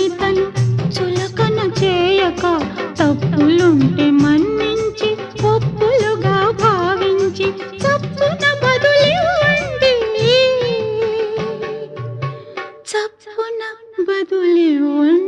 తప్పుని తను చులకన చేయక తప్పులుంటే మన్నించి ఒప్పులుగా భావించి తప్పున బదులివ్వండి. చప్పున బదులివ్వండి.